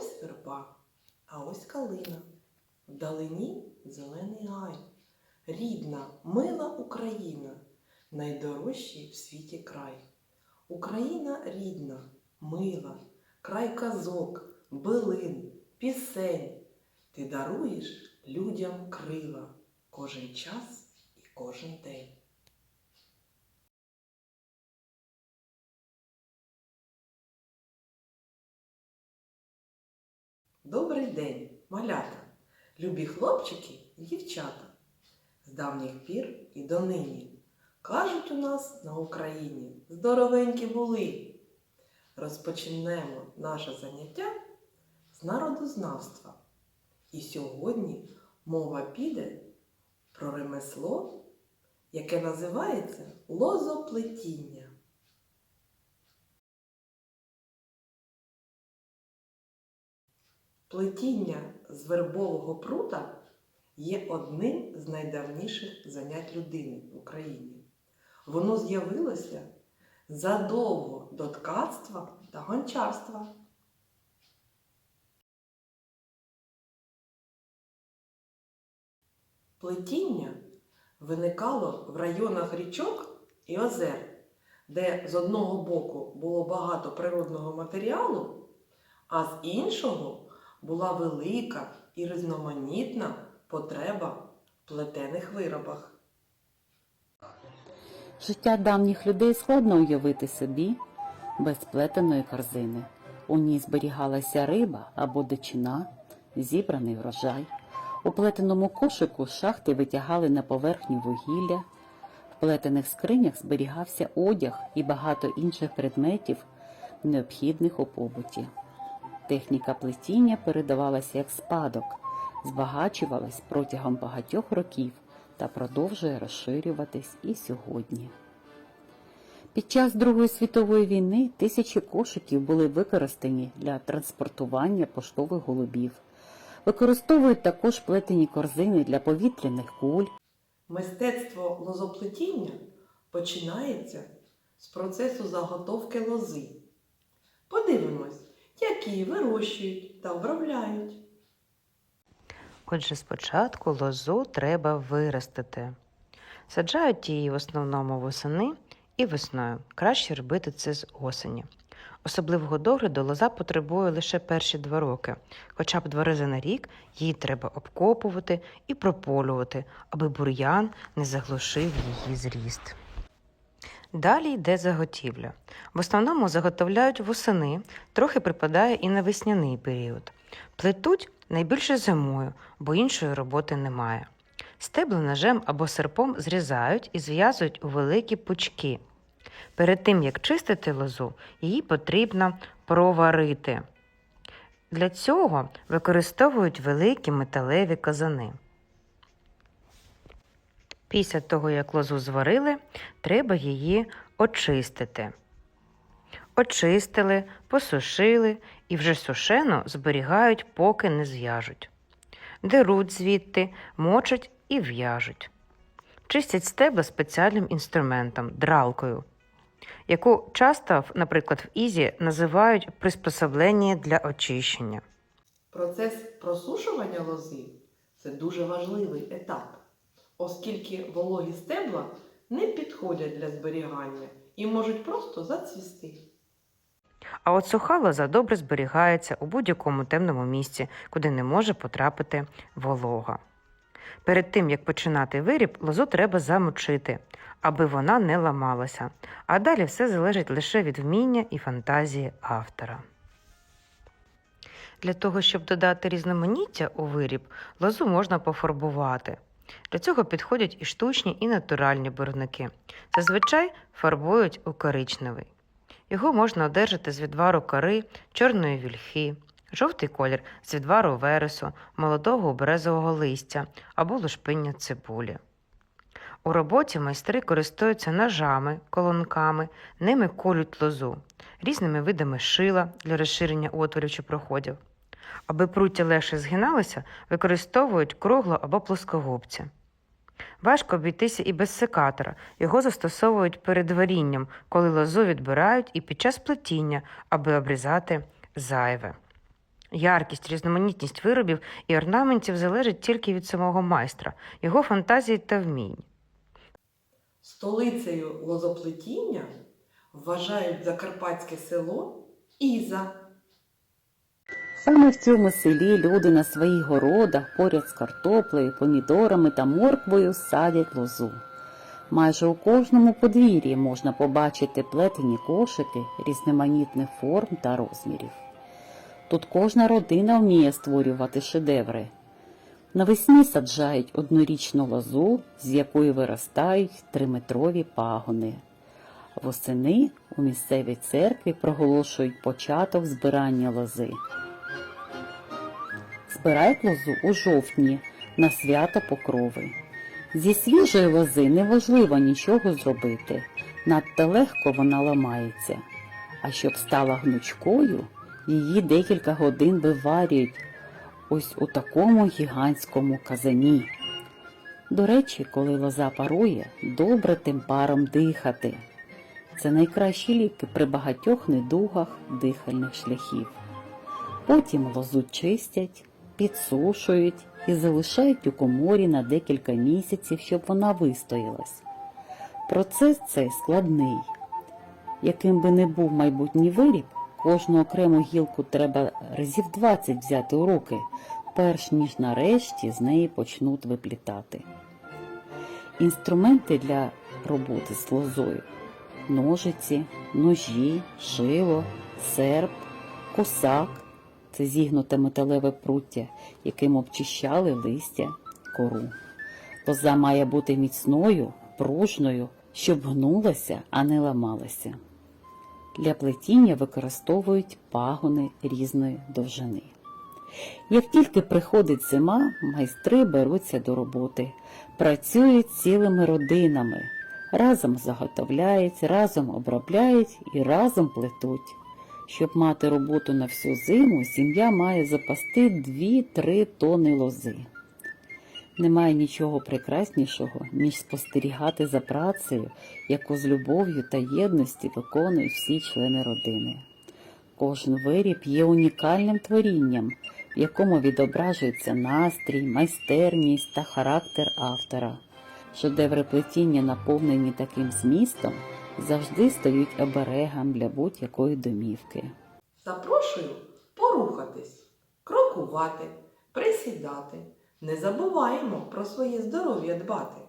Ось верба, а ось калина. Вдалині зелений гай. Рідна, мила Україна, найдорожчий в світі край. Україна рідна, мила, край казок, билин, пісень. Ти даруєш людям крила кожен час і кожен день. Добрий день, малята, любі хлопчики і дівчата. З давніх пір і донині кажуть у нас на Україні здоровенькі були. Розпочнемо наше заняття з народознавства. І сьогодні мова піде про ремесло, яке називається лозоплетіння. Плетіння з вербового прута є одним з найдавніших занять людини в Україні. Воно з'явилося задовго до ткацтва та гончарства. Плетіння виникало в районах річок і озер, де з одного боку було багато природного матеріалу, а з іншого була велика і різноманітна потреба в плетених виробах. Життя давніх людей складно уявити собі без плетеної корзини. У ній зберігалася риба або дичина, зібраний врожай. У плетеному кошику шахти витягали на поверхню вугілля. В плетених скринях зберігався одяг і багато інших предметів, необхідних у побуті. Техніка плетіння передавалася як спадок, збагачувалась протягом багатьох років та продовжує розширюватись і сьогодні. Під час Другої світової війни тисячі кошиків були використані для транспортування поштових голубів. Використовують також плетені корзини для повітряних куль, Мистецтво лозоплетіння починається з процесу заготовки лози. Подивимось, як її вирощують та обробляють. Отже, спочатку лозу треба виростити. Саджають її в основному восени і весною. Краще робити це з осені. Особливого догляду лоза потребує лише перші два роки. Хоча б два рази на рік її треба обкопувати і прополювати, аби бур'ян не заглушив її зріст. Далі йде заготівля. В основному заготовляють восени, трохи припадає і на весняний період. Плетуть найбільше зимою, бо іншої роботи немає. Стебла ножем або серпом зрізають і зв'язують у великі пучки. Перед тим, як чистити лозу, її потрібно проварити. Для цього використовують великі металеві казани. Після того, як лозу зварили, треба її очистити. Очистили, посушили і вже сушену зберігають, поки не зв'яжуть. Деруть звідти, мочать і в'яжуть. Чистять стебла спеціальним інструментом дралкою, яку часто, наприклад, в Ізі називають приспособлення для очищення. Процес просушування лози це дуже важливий етап, оскільки вологі стебла не підходять для зберігання і можуть просто зацвісти. А от суха лоза добре зберігається у будь-якому темному місці, куди не може потрапити волога. Перед тим, як починати виріб, лозу треба замочити, аби вона не ламалася, а далі все залежить лише від вміння і фантазії автора. Для того, щоб додати різноманіття у виріб, лозу можна пофарбувати. Для цього підходять і штучні, і натуральні барвники. Зазвичай фарбують у коричневий. Його можна одержати з відвару кори, чорної вільхи, жовтий колір з відвару вересу, молодого березового листя або лушпиння цибулі. У роботі майстри користуються ножами, колонками, ними колють лозу, різними видами шила для розширення отворів чи проходів. Аби пруття легше згиналося, використовують кругло або плоскогубці. Важко обійтися і без секатора. Його застосовують перед варінням, коли лозу відбирають і під час плетіння, аби обрізати зайве. Яркість, різноманітність виробів і орнаментів залежить тільки від самого майстра, його фантазії та вмінь. Столицею лозоплетіння вважають закарпатське село Іза. Саме в цьому селі люди на своїх городах поряд з картоплею, помідорами та морквою садять лозу. Майже у кожному подвір'ї можна побачити плетені кошики різноманітних форм та розмірів. Тут кожна родина вміє створювати шедеври. Навесні саджають однорічну лозу, з якої виростають триметрові пагони. Восени у місцевій церкві проголошують початок збирання лози. Збирають лозу у жовтні на свято Покрови. Зі свіжої лози неважливо нічого зробити, надто легко вона ламається. А щоб стала гнучкою, її декілька годин виварюють ось у такому гігантському казані. До речі, коли лоза парує, добре тим паром дихати. Це найкращі ліки при багатьох недугах дихальних шляхів. Потім лозу чистять, підсушують і залишають у коморі на декілька місяців, щоб вона вистоялась. Процес цей складний. Яким би не був майбутній виріб, кожну окрему гілку треба разів 20 взяти у руки, перш ніж нарешті з неї почнуть виплітати. Інструменти для роботи з лозою ножиці, ножі, шило, серп, косак це зігнуте металеве пруття, яким обчищали листя, кору. Лоза має бути міцною, пружною, щоб гнулася, а не ламалася. Для плетіння використовують пагони різної довжини. Як тільки приходить зима, майстри беруться до роботи, працюють цілими родинами, разом заготовляють, разом обробляють і разом плетуть. Щоб мати роботу на всю зиму, сім'я має запасти 2-3 тони лози. Немає нічого прекраснішого, ніж спостерігати за працею, яку з любов'ю та єдності виконують всі члени родини. Кожен виріб є унікальним творінням, в якому відображується настрій, майстерність та характер автора. Шедеври плетіння, наповнені таким змістом, завжди стають оберегом для будь-якої домівки. Запрошую порухатись, крокувати, присідати. Не забуваємо про своє здоров'я дбати.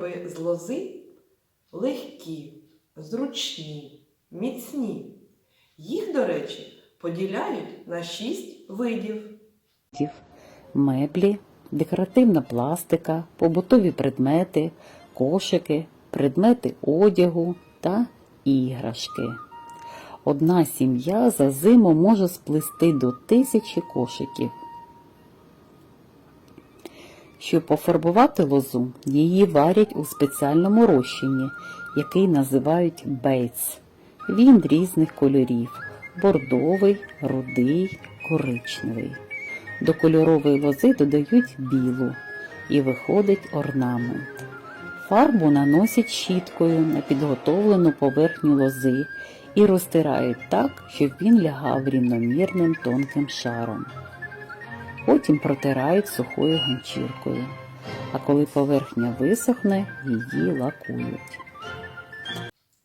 Вироби з лози легкі, зручні, міцні. Їх, до речі, поділяють на шість видів. меблі, декоративна пластика, побутові предмети, кошики, предмети одягу та іграшки. Одна сім'я за зиму може сплести до тисячі кошиків. Щоб пофарбувати лозу, її варять у спеціальному розчині, який називають бейтс. Він різних кольорів бордовий, рудий, коричневий. До кольорової лози додають білу і виходить орнамент. Фарбу наносять щіткою на підготовлену поверхню лози і розтирають так, щоб він лягав рівномірним тонким шаром. Потім протирають сухою ганчіркою, а коли поверхня висохне, її лакують.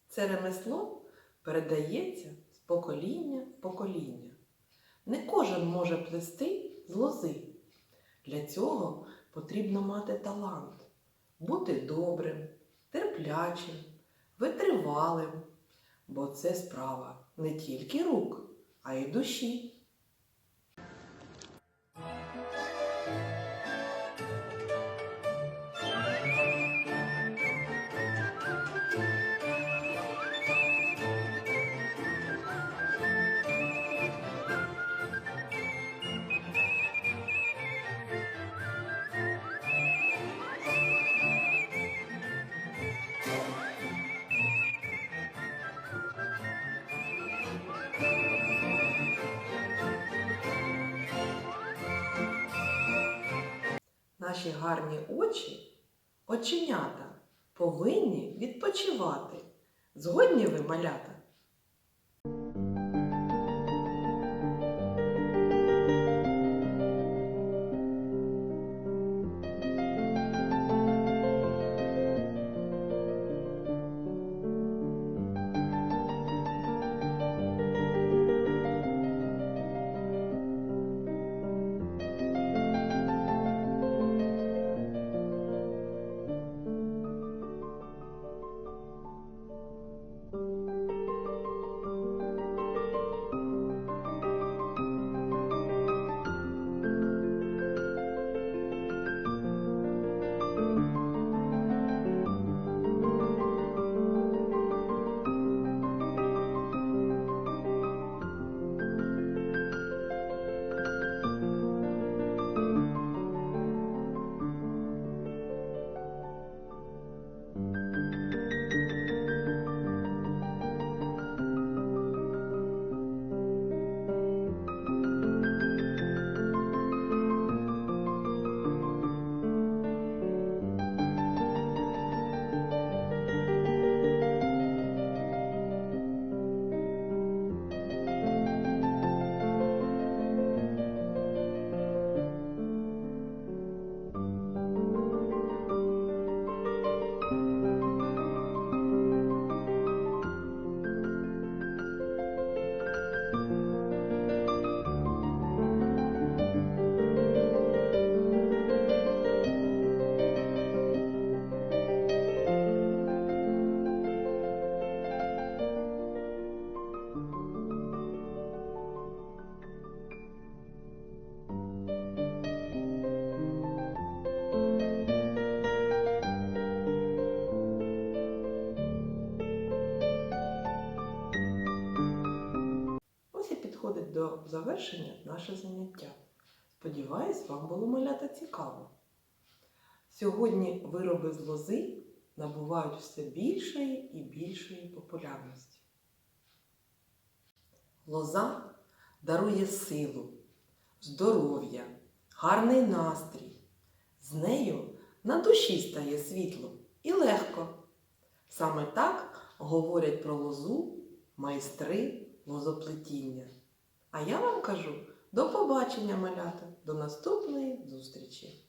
Це ремесло передається з покоління в покоління. Не кожен може плести з лози. Для цього потрібно мати талант, бути добрим, терплячим, витривалим, бо це справа не тільки рук, а й душі. Наші гарні очі, оченята, повинні відпочивати. Згодні ви, малята? Завершення наше заняття. Сподіваюсь, вам було малята цікаво. Сьогодні вироби з лози набувають все більшої і більшої популярності. Лоза дарує силу, здоров'я, гарний настрій. З нею на душі стає світло і легко. Саме так говорять про лозу майстри лозоплетіння. А я вам кажу до побачення, малята, до наступної зустрічі!